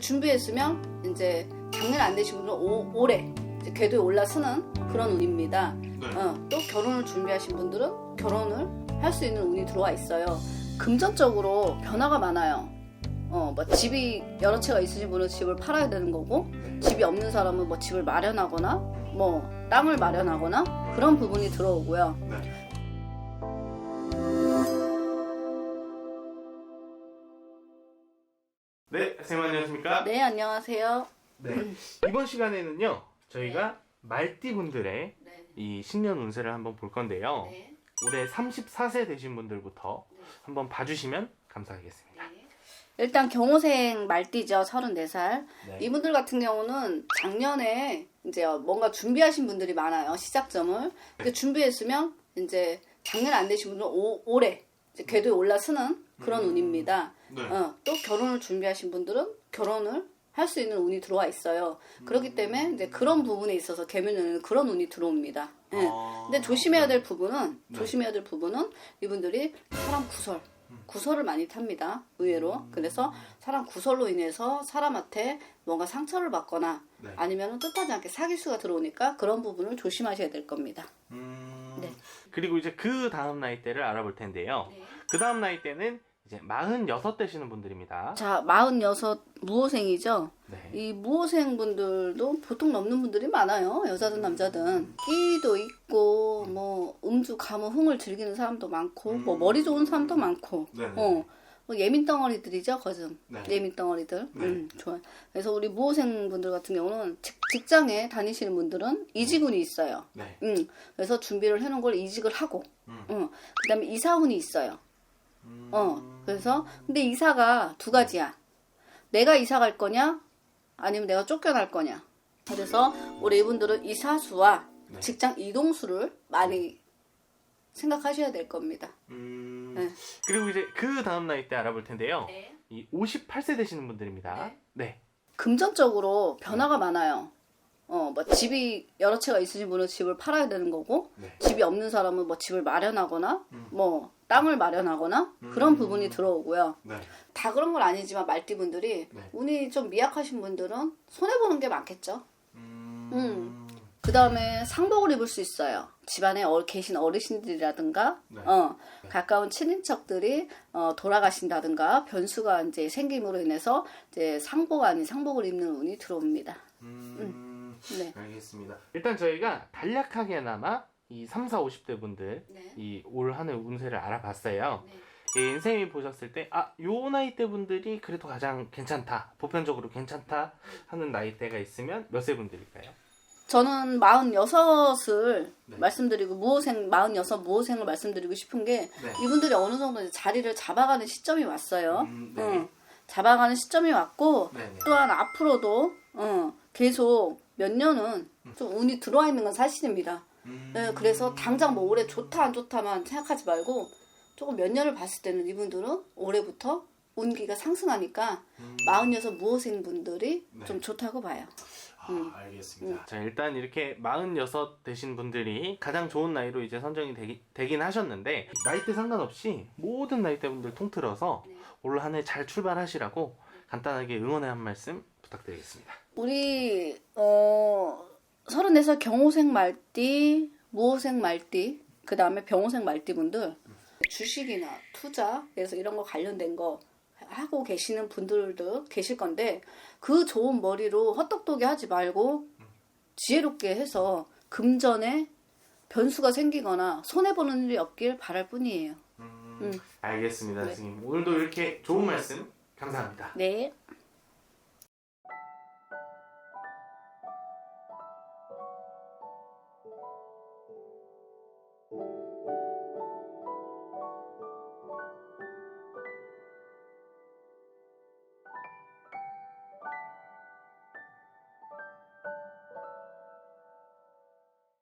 준비했으면 이제 작년 안 되신 분들은 오- 올해 이제 궤도에 올라서는 그런 운입니다. 네. 어, 또 결혼을 준비하신 분들은 결혼을 할 수 있는 운이 들어와 있어요. 금전적으로 변화가 많아요. 어, 뭐 집이 여러 채가 있으신 분은 집을 팔아야 되는 거고 집이 없는 사람은 뭐 집을 마련하거나 뭐 땅을 마련하거나 그런 부분이 들어오고요. 네. 네, 선생님 안녕하십니까? 네, 안녕하세요. 네. 이번 시간에는요, 저희가 말띠 분들의 네. 이 신년 운세를 한번 볼 건데요. 네. 올해 34세 되신 분들부터 네. 한번 봐주시면 감사하겠습니다. 일단 경호생 말띠죠. 34살. 네. 이분들 같은 경우는 작년에 이제 뭔가 준비하신 분들이 많아요. 시작점을. 근데 준비했으면 이제 작년 안 되신 분들은 오- 올해 궤도에 올라서는 그런 음. 운입니다. 네. 어, 또 결혼을 준비하신 분들은 결혼을 할 수 있는 운이 들어와 있어요. 그렇기 때문에 이제 그런 부분에 있어서 개면에는 그런 운이 들어옵니다. 예. 아, 근데 조심해야 될 부분은 네. 조심해야 될 부분은 이분들이 사람 구설 구설을 많이 탑니다 의외로 그래서 사람 구설로 인해서 사람한테 뭔가 상처를 받거나 네. 아니면 뜻하지 않게 사기수가 들어오니까 그런 부분을 조심하셔야 될 겁니다. 음, 네. 그리고 이제 그 다음 나이대를 알아볼 텐데요. 그 다음 나이대는 이제 46 되시는 분들입니다. 자, 46 무호생이죠. 네. 이 무호생 분들도 보통 넘는 분들이 많아요. 여자든 남자든. 끼도 있고, 뭐, 음주, 가무, 흥을 즐기는 사람도 많고, 뭐, 머리 좋은 사람도 많고, 네네. 어. 뭐 예민 덩어리들이죠, 거즘. 네. 예민 덩어리들. 네. 음, 좋아요. 그래서 우리 무호생 분들 같은 경우는 직, 직장에 다니시는 분들은 이직운이 있어요. 네. 음, 그래서 준비를 해놓은 걸 이직을 하고, 음. 음, 그 다음에 이사운이 있어요. 음, 어, 그래서 근데 이사가 두 가지야. 내가 이사 갈 거냐, 아니면 내가 쫓겨날 거냐. 그래서 우리 이분들은 이사수와 네. 직장 이동수를 많이 생각하셔야 될 겁니다. 음, 네. 그리고 이제 그 다음 나이대 알아볼 텐데요. 네. 이 58세 되시는 분들입니다. 네. 네. 금전적으로 변화가 많아요. 어, 뭐 집이 여러 채가 있으신 분은 집을 팔아야 되는 거고, 네. 집이 없는 사람은 뭐 집을 마련하거나, 음. 뭐 땅을 마련하거나 그런 음. 부분이 들어오고요. 네. 다 그런 건 아니지만 말띠 분들이 네. 운이 좀 미약하신 분들은 손해 보는 게 많겠죠. 음, 음. 그 다음에 상복을 입을 수 있어요. 집안에 어- 계신 어르신들이라든가, 네. 어, 네. 가까운 친인척들이 어, 돌아가신다든가 변수가 이제 생김으로 인해서 이제 상복 아닌 상복을 입는 운이 들어옵니다. 음, 네. 알겠습니다. 일단 저희가 간략하게나마 이 3, 4, 50대 분들 네. 이 올 한해 운세를 알아봤어요. 네. 예, 선생님이 보셨을 때, 아, 요 나이 대 분들이 그래도 가장 괜찮다, 보편적으로 괜찮다 하는 나이대가 있으면 몇 세 분들일까요? 저는 46을 네. 말씀드리고 무호생 46 무호생을 말씀드리고 싶은 게 네. 이분들이 어느 정도 자리를 잡아가는 시점이 왔어요. 음, 네. 응. 잡아가는 시점이 왔고 네네. 또한 앞으로도 어, 계속 몇 년은 좀 운이 들어와 있는 건 사실입니다. 음, 네, 그래서 당장 뭐 올해 좋다 안 좋다만 생각하지 말고 조금 몇 년을 봤을 때는 이분들은 올해부터 운기가 상승하니까 음. 46 무호생 분들이 네. 좀 좋다고 봐요. 아, 알겠습니다. 자, 일단 이렇게 46 되신 분들이 가장 좋은 나이로 이제 선정이 되긴 하셨는데 나이대 상관없이 모든 나이대 분들 통틀어서 네. 올 한 해 잘 출발하시라고 간단하게 응원의 한 말씀 부탁드리겠습니다. 우리 어 34살 경호생 말띠, 무호생 말띠, 그 다음에 병호생 말띠 분들 주식이나 투자 그래서 이런 거 관련된 거 하고 계시는 분들도 계실 건데 그 좋은 머리로 헛똑똑이 하지 말고 지혜롭게 해서 금전에 변수가 생기거나 손해 보는 일이 없길 바랄 뿐이에요. 음, 음. 알겠습니다, 네. 선생님. 오늘도 이렇게 좋은 말씀 감사합니다. 네.